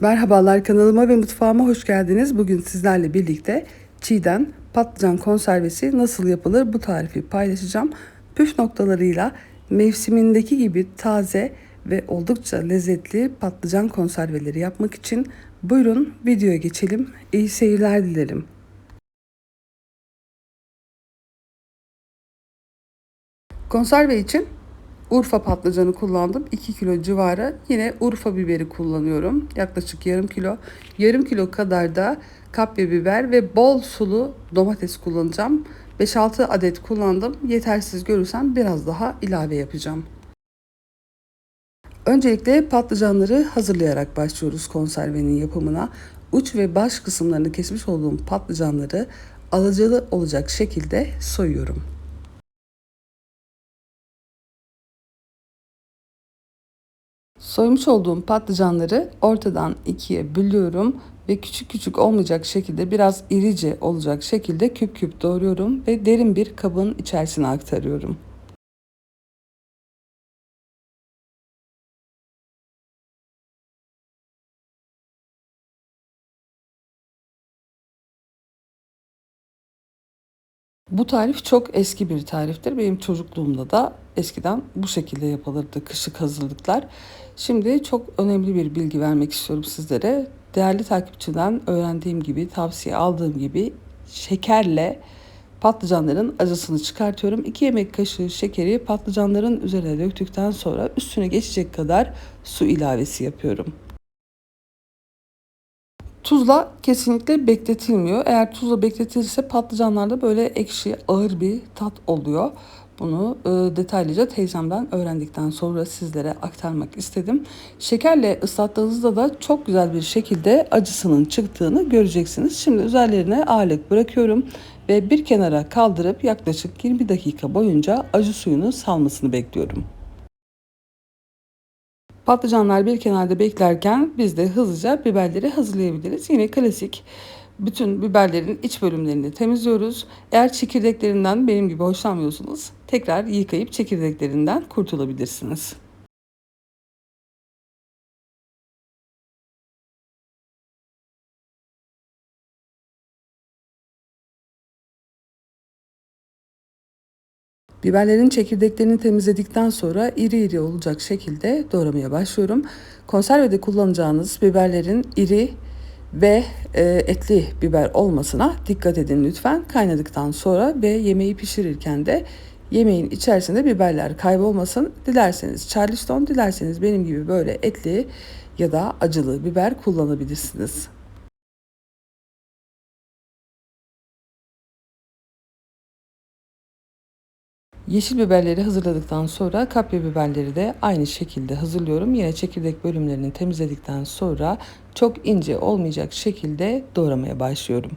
Merhabalar kanalıma ve mutfağıma hoş geldiniz. Bugün sizlerle birlikte çiğden patlıcan konservesi nasıl yapılır bu tarifi paylaşacağım. Püf noktalarıyla mevsimindeki gibi taze ve oldukça lezzetli patlıcan konserveleri yapmak için buyurun videoya geçelim. İyi seyirler dilerim. Konserve için Urfa patlıcanı kullandım. 2 kilo civarı. Yine Urfa biberi kullanıyorum. Yaklaşık yarım kilo. Yarım kilo kadar da kapya biber ve bol sulu domates kullanacağım. 5-6 adet kullandım. Yetersiz görürsem biraz daha ilave yapacağım. Öncelikle patlıcanları hazırlayarak başlıyoruz konservenin yapımına. Uç ve baş kısımlarını kesmiş olduğum patlıcanları alacalı olacak şekilde soyuyorum. Soymuş olduğum patlıcanları ortadan ikiye bölüyorum ve küçük küçük olmayacak şekilde biraz irice olacak şekilde küp küp doğruyorum ve derin bir kabın içerisine aktarıyorum. Bu tarif çok eski bir tariftir. Benim çocukluğumda da eskiden bu şekilde yapılırdı kışlık hazırlıklar. Şimdi çok önemli bir bilgi vermek istiyorum sizlere. Değerli takipçiden öğrendiğim gibi, tavsiye aldığım gibi şekerle patlıcanların acısını çıkartıyorum. 2 yemek kaşığı şekeri patlıcanların üzerine döktükten sonra üstüne geçecek kadar su ilavesi yapıyorum. Tuzla kesinlikle bekletilmiyor. Eğer tuzla bekletilirse patlıcanlarda böyle ekşi, ağır bir tat oluyor. Bunu e, detaylıca teyzemden öğrendikten sonra sizlere aktarmak istedim. Şekerle ıslattığınızda da çok güzel bir şekilde acısının çıktığını göreceksiniz. Şimdi üzerlerine ağırlık bırakıyorum ve bir kenara kaldırıp yaklaşık 20 dakika boyunca acı suyunu salmasını bekliyorum. Patlıcanlar bir kenarda beklerken biz de hızlıca biberleri hazırlayabiliriz. Yine klasik bütün biberlerin iç bölümlerini temizliyoruz. Eğer çekirdeklerinden benim gibi hoşlanmıyorsunuz tekrar yıkayıp çekirdeklerinden kurtulabilirsiniz. Biberlerin çekirdeklerini temizledikten sonra iri iri olacak şekilde doğramaya başlıyorum. Konservede kullanacağınız biberlerin iri ve e, etli biber olmasına dikkat edin lütfen. Kaynadıktan sonra ve yemeği pişirirken de yemeğin içerisinde biberler kaybolmasın. Dilerseniz charleston, dilerseniz benim gibi böyle etli ya da acılı biber kullanabilirsiniz. Yeşil biberleri hazırladıktan sonra kapya biberleri de aynı şekilde hazırlıyorum. Yine çekirdek bölümlerini temizledikten sonra çok ince olmayacak şekilde doğramaya başlıyorum.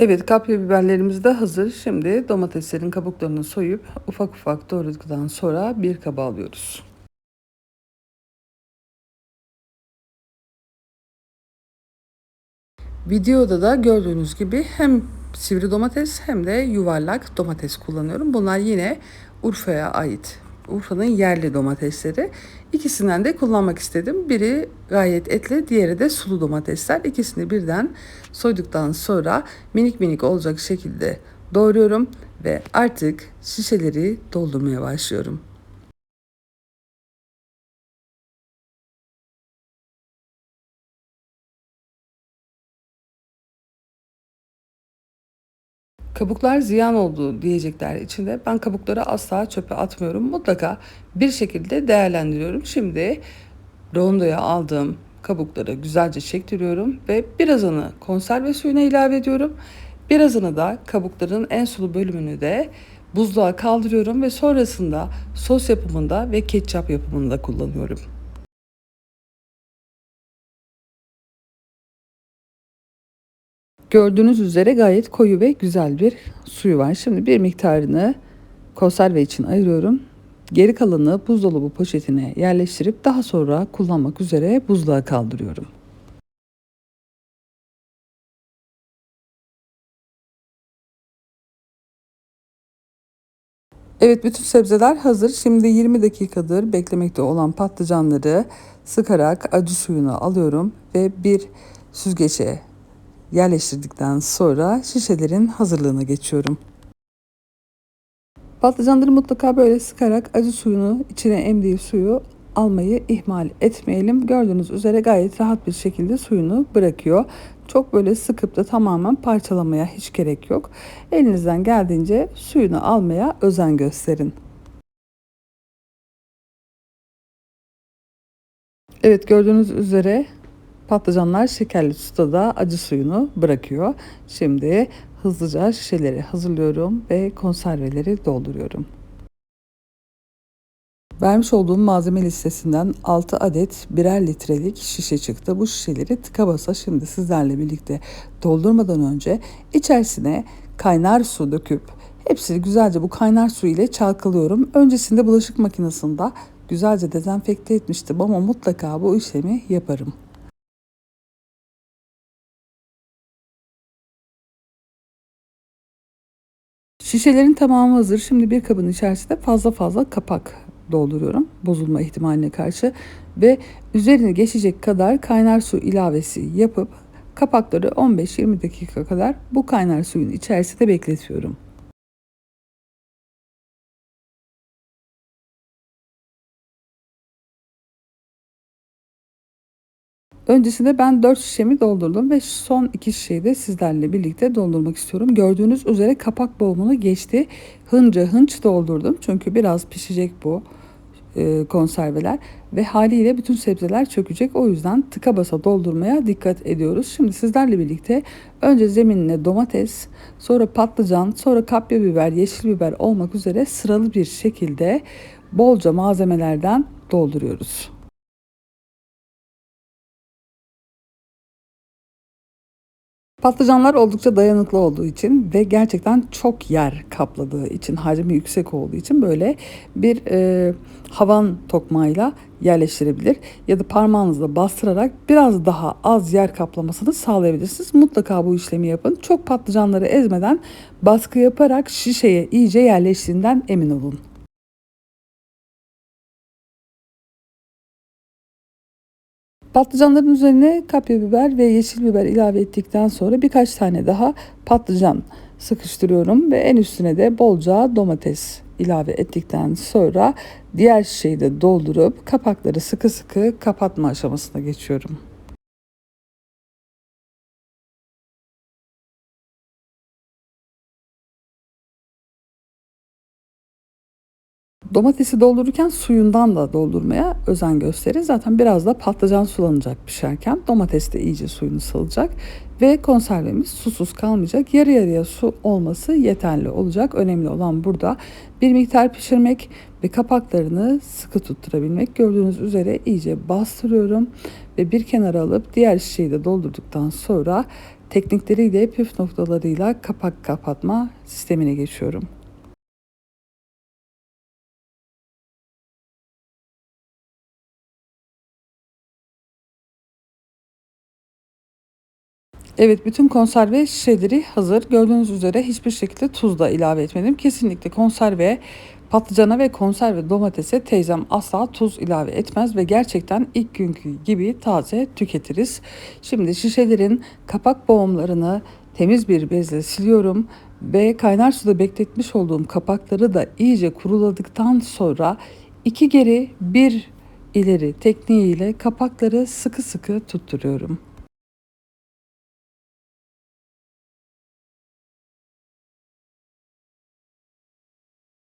Evet kapya biberlerimiz de hazır. Şimdi domateslerin kabuklarını soyup ufak ufak doğradıktan sonra bir kaba alıyoruz. Videoda da gördüğünüz gibi hem sivri domates hem de yuvarlak domates kullanıyorum. Bunlar yine Urfa'ya ait Urfa'nın yerli domatesleri. İkisinden de kullanmak istedim. Biri gayet etli, diğeri de sulu domatesler. İkisini birden soyduktan sonra minik minik olacak şekilde doğruyorum ve artık şişeleri doldurmaya başlıyorum. Kabuklar ziyan oldu diyecekler içinde. Ben kabukları asla çöpe atmıyorum. Mutlaka bir şekilde değerlendiriyorum. Şimdi rondoya aldığım kabukları güzelce çektiriyorum ve birazını konserve suyuna ilave ediyorum. Birazını da kabukların en sulu bölümünü de buzluğa kaldırıyorum ve sonrasında sos yapımında ve ketçap yapımında kullanıyorum. Gördüğünüz üzere gayet koyu ve güzel bir suyu var. Şimdi bir miktarını konserve için ayırıyorum. Geri kalanı buzdolabı poşetine yerleştirip daha sonra kullanmak üzere buzluğa kaldırıyorum. Evet bütün sebzeler hazır. Şimdi 20 dakikadır beklemekte olan patlıcanları sıkarak acı suyunu alıyorum ve bir süzgece yerleştirdikten sonra şişelerin hazırlığına geçiyorum. Patlıcanları mutlaka böyle sıkarak acı suyunu içine emdiği suyu almayı ihmal etmeyelim. Gördüğünüz üzere gayet rahat bir şekilde suyunu bırakıyor. Çok böyle sıkıp da tamamen parçalamaya hiç gerek yok. Elinizden geldiğince suyunu almaya özen gösterin. Evet gördüğünüz üzere patlıcanlar şekerli suda da acı suyunu bırakıyor. Şimdi hızlıca şişeleri hazırlıyorum ve konserveleri dolduruyorum. Vermiş olduğum malzeme listesinden 6 adet birer litrelik şişe çıktı. Bu şişeleri tıka basa şimdi sizlerle birlikte doldurmadan önce içerisine kaynar su döküp hepsini güzelce bu kaynar su ile çalkalıyorum. Öncesinde bulaşık makinesinde güzelce dezenfekte etmiştim ama mutlaka bu işlemi yaparım. Şişelerin tamamı hazır. Şimdi bir kabın içerisinde fazla fazla kapak dolduruyorum bozulma ihtimaline karşı ve üzerine geçecek kadar kaynar su ilavesi yapıp kapakları 15-20 dakika kadar bu kaynar suyun içerisinde bekletiyorum. Öncesinde ben 4 şişemi doldurdum ve son 2 şişeyi de sizlerle birlikte doldurmak istiyorum. Gördüğünüz üzere kapak boğumunu geçti. Hınca hınç doldurdum. Çünkü biraz pişecek bu e, konserveler ve haliyle bütün sebzeler çökecek. O yüzden tıka basa doldurmaya dikkat ediyoruz. Şimdi sizlerle birlikte önce zeminine domates, sonra patlıcan, sonra kapya biber, yeşil biber olmak üzere sıralı bir şekilde bolca malzemelerden dolduruyoruz. Patlıcanlar oldukça dayanıklı olduğu için ve gerçekten çok yer kapladığı için, hacmi yüksek olduğu için böyle bir e, havan tokmağıyla yerleştirebilir ya da parmağınızla bastırarak biraz daha az yer kaplamasını sağlayabilirsiniz. Mutlaka bu işlemi yapın. Çok patlıcanları ezmeden baskı yaparak şişeye iyice yerleştiğinden emin olun. Patlıcanların üzerine kapya biber ve yeşil biber ilave ettikten sonra birkaç tane daha patlıcan sıkıştırıyorum ve en üstüne de bolca domates ilave ettikten sonra diğer şişeyi de doldurup kapakları sıkı sıkı kapatma aşamasına geçiyorum. Domatesi doldururken suyundan da doldurmaya özen gösterin. Zaten biraz da patlıcan sulanacak pişerken domates de iyice suyunu salacak ve konservemiz susuz kalmayacak. Yarı yarıya su olması yeterli olacak. Önemli olan burada bir miktar pişirmek ve kapaklarını sıkı tutturabilmek. Gördüğünüz üzere iyice bastırıyorum ve bir kenara alıp diğer şişeyi de doldurduktan sonra teknikleriyle püf noktalarıyla kapak kapatma sistemine geçiyorum. Evet bütün konserve şişeleri hazır. Gördüğünüz üzere hiçbir şekilde tuz da ilave etmedim. Kesinlikle konserve patlıcana ve konserve domatese teyzem asla tuz ilave etmez ve gerçekten ilk günkü gibi taze tüketiriz. Şimdi şişelerin kapak boğumlarını temiz bir bezle siliyorum ve kaynar suda bekletmiş olduğum kapakları da iyice kuruladıktan sonra iki geri bir ileri tekniğiyle kapakları sıkı sıkı tutturuyorum.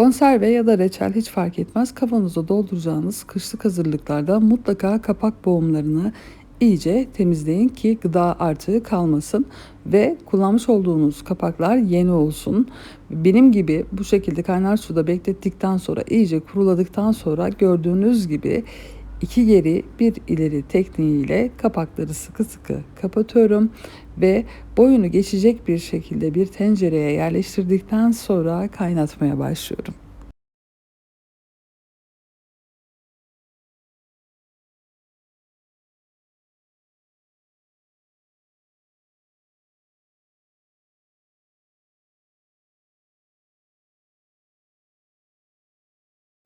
Konserve ya da reçel hiç fark etmez. Kafanıza dolduracağınız kışlık hazırlıklarda mutlaka kapak boğumlarını iyice temizleyin ki gıda artığı kalmasın ve kullanmış olduğunuz kapaklar yeni olsun. Benim gibi bu şekilde kaynar suda beklettikten sonra iyice kuruladıktan sonra gördüğünüz gibi iki geri bir ileri tekniğiyle kapakları sıkı sıkı kapatıyorum ve boyunu geçecek bir şekilde bir tencereye yerleştirdikten sonra kaynatmaya başlıyorum.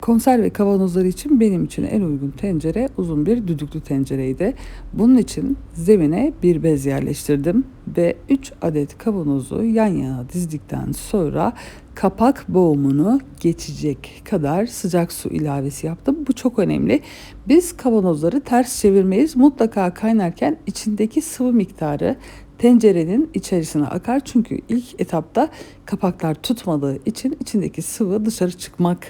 Konserve kavanozları için benim için en uygun tencere uzun bir düdüklü tencereydi. Bunun için zemine bir bez yerleştirdim ve 3 adet kavanozu yan yana dizdikten sonra kapak boğumunu geçecek kadar sıcak su ilavesi yaptım. Bu çok önemli. Biz kavanozları ters çevirmeyiz. Mutlaka kaynarken içindeki sıvı miktarı tencerenin içerisine akar. Çünkü ilk etapta kapaklar tutmadığı için içindeki sıvı dışarı çıkmak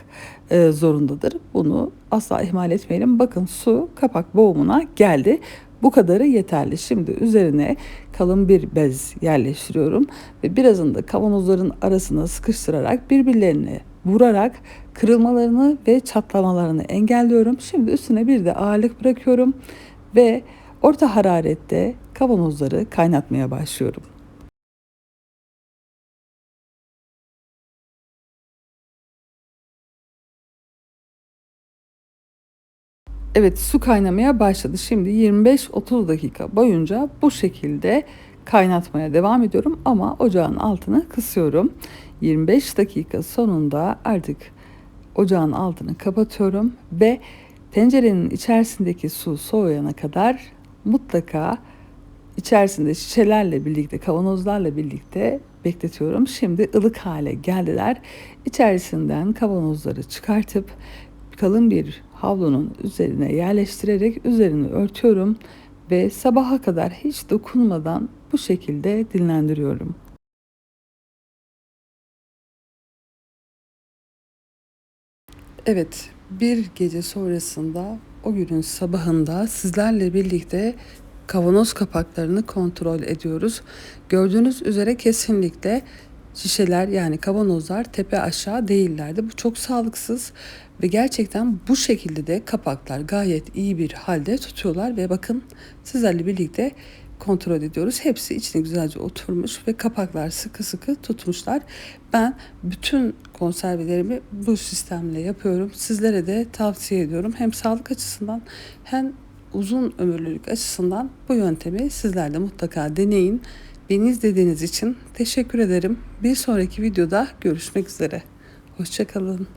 e, zorundadır. Bunu asla ihmal etmeyelim. Bakın su kapak boğumuna geldi. Bu kadarı yeterli. Şimdi üzerine kalın bir bez yerleştiriyorum ve birazını da kavanozların arasına sıkıştırarak birbirlerine vurarak kırılmalarını ve çatlamalarını engelliyorum. Şimdi üstüne bir de ağırlık bırakıyorum ve orta hararette kavanozları kaynatmaya başlıyorum. Evet su kaynamaya başladı. Şimdi 25-30 dakika boyunca bu şekilde kaynatmaya devam ediyorum ama ocağın altını kısıyorum. 25 dakika sonunda artık ocağın altını kapatıyorum ve tencerenin içerisindeki su soğuyana kadar mutlaka içerisinde şişelerle birlikte, kavanozlarla birlikte bekletiyorum. Şimdi ılık hale geldiler. İçerisinden kavanozları çıkartıp kalın bir havlunun üzerine yerleştirerek üzerini örtüyorum ve sabaha kadar hiç dokunmadan bu şekilde dinlendiriyorum. Evet, bir gece sonrasında o günün sabahında sizlerle birlikte kavanoz kapaklarını kontrol ediyoruz. Gördüğünüz üzere kesinlikle şişeler yani kavanozlar tepe aşağı değillerdi. Bu çok sağlıksız ve gerçekten bu şekilde de kapaklar gayet iyi bir halde tutuyorlar ve bakın sizlerle birlikte kontrol ediyoruz. Hepsi içine güzelce oturmuş ve kapaklar sıkı sıkı tutmuşlar. Ben bütün konservelerimi bu sistemle yapıyorum. Sizlere de tavsiye ediyorum. Hem sağlık açısından hem uzun ömürlülük açısından bu yöntemi sizler de mutlaka deneyin. Beni izlediğiniz için teşekkür ederim. Bir sonraki videoda görüşmek üzere. Hoşçakalın.